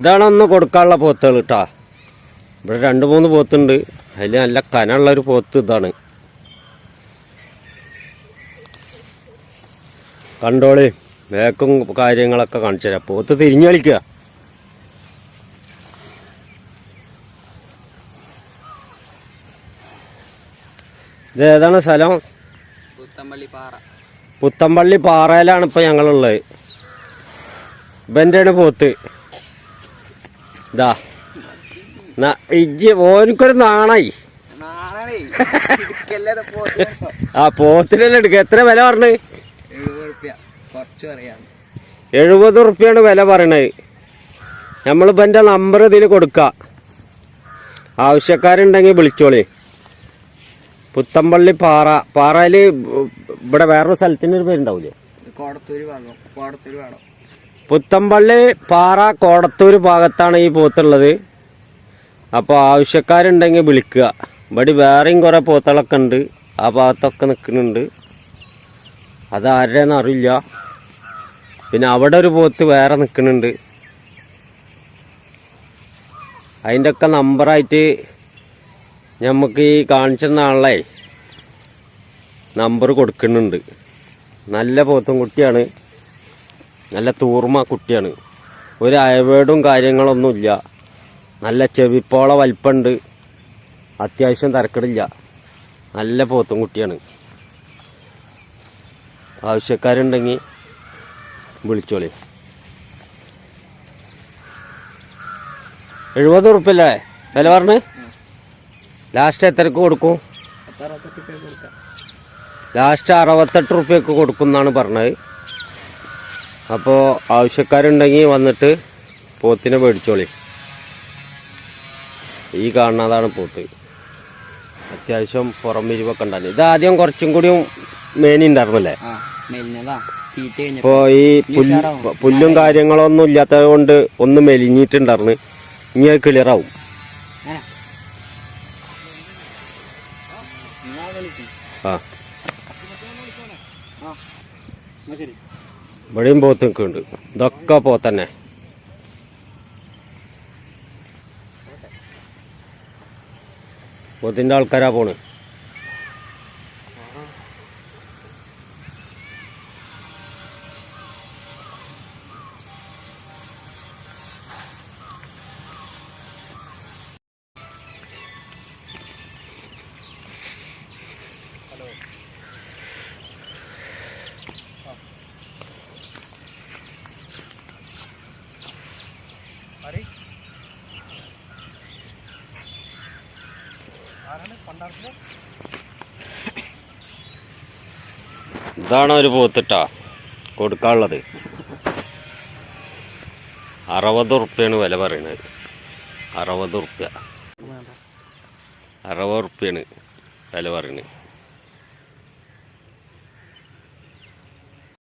ഇതാണ് അന്ന് കൊടുക്കാനുള്ള പോത്തുകൾ കേട്ടാ ഇവിടെ രണ്ട് മൂന്ന് പോത്തുണ്ട്. അതിൽ നല്ല കനമുള്ള ഒരു പോത്ത് ഇതാണ്. കണ്ടോളി വേക്കും കാര്യങ്ങളൊക്കെ കാണിച്ചു തരാം. പോത്ത് തിരിഞ്ഞു കളിക്കുക ഇത് ഏതാണ് സ്ഥലം? പുത്തമ്പള്ളി പാറ. പുത്തമ്പള്ളി പാറയിലാണ് ഇപ്പോൾ ഞങ്ങളുള്ളത്. ഇവന്റെയാണ് പോത്ത്? ഇതാ ഇജ്ജ് ഓനിക്കൊരു നാണായി. ആ പോത്തിനെല്ലാം എടുക്കുക എത്ര വില പറഞ്ഞു? എഴുപത് റുപ്യാണ് വില പറയണത്. നമ്മളിപ്പോൾ എന്റെ നമ്പർ ഇതിൽ കൊടുക്കുക ആവശ്യക്കാരുണ്ടെങ്കിൽ വിളിച്ചോളി. പുത്തമ്പള്ളി പാറ. പാറയിൽ ഇവിടെ വേറൊരു സ്ഥലത്തിന് ഒരു പേരുണ്ടാവില്ലേ കോടത്തൂര് ഭാഗം. കോടത്തൂര് പാടം പുത്തമ്പള്ളി പാറ കോടത്തൂർ ഭാഗത്താണ് ഈ പോത്തുള്ളത്. അപ്പോൾ ആവശ്യക്കാരുണ്ടെങ്കിൽ വിളിക്കുക. ഇവിടെ വേറെയും കുറേ പോത്തുകളൊക്കെ ഉണ്ട്. ആ ഭാഗത്തൊക്കെ നിൽക്കുന്നുണ്ട്. അത് അറിയില്ല. പിന്നെ അവിടെ ഒരു പോത്ത് വേറെ നിൽക്കുന്നുണ്ട്. അതിന്റെ ഒക്കെ നമ്പറായിട്ട് നമുക്ക് ഈ കാണിച്ചിരുന്ന ആളെ നമ്പർ കൊടുക്കുന്നുണ്ട്. നല്ല പോത്തും കുട്ടിയാണ്. നല്ല തൂർമ കുട്ടിയാണ്. ഒരു അയവേടും കാര്യങ്ങളൊന്നുമില്ല നല്ല ചെവിപ്പോള വലിപ്പുണ്ട്. അത്യാവശ്യം തരക്കടില്ല. നല്ല പോത്തും കുട്ടിയാണ്. ആവശ്യക്കാരുണ്ടെങ്കിൽ വിളിച്ചോളി. എഴുപത് ഉറുപ്പല്ലേ വില പറഞ്ഞ്? ലാസ്റ്റ് എത്രക്ക് കൊടുക്കും? ലാസ്റ്റ് അറുപത്തെട്ട് റുപ്യക്ക് കൊടുക്കും. എന്നാണ് പറഞ്ഞത്. അപ്പോൾ ആവശ്യക്കാരുണ്ടെങ്കിൽ വന്നിട്ട് പോത്തിനെ മേടിച്ചോളി ഈ കാണുന്നതാണ് പോത്ത്. അത്യാവശ്യം പുറം വിരിവൊക്കെ ഉണ്ടായിരുന്നു. ഇത് ആദ്യം കുറച്ചും കൂടിയും മേനി ഉണ്ടായിരുന്നല്ലേ ആ മെലിഞ്ഞതാ. തീറ്റ കഴിഞ്ഞപ്പോ ഇപ്പോൾ ഈ പുല്ല് പുല്ലും കാര്യങ്ങളൊന്നും ഇല്ലാത്തത് കൊണ്ട് ഒന്ന് മെലിഞ്ഞിട്ടുണ്ടായിരുന്നു. ഇനി അത് വിളിക്കും. ആ. ശരി. ഇവിടെയും പോത്ത് നിൽക്കുന്നുണ്ട് ഇതൊക്കെ പോത്തന്നെ പോത്തിന്റെ ആൾക്കാരാ പോണ്. ഇതാണ് ഒരു പോത്തിട്ടാ കൊടുക്കാനുള്ളത്. അറുപത് ഉറുപ്പ്യാണ് വില പറയുന്നത് അറുപത് ഉറുപ്പ്യ. അറുപത് ഉറുപ്പ്യാണ് വില പറയണത്.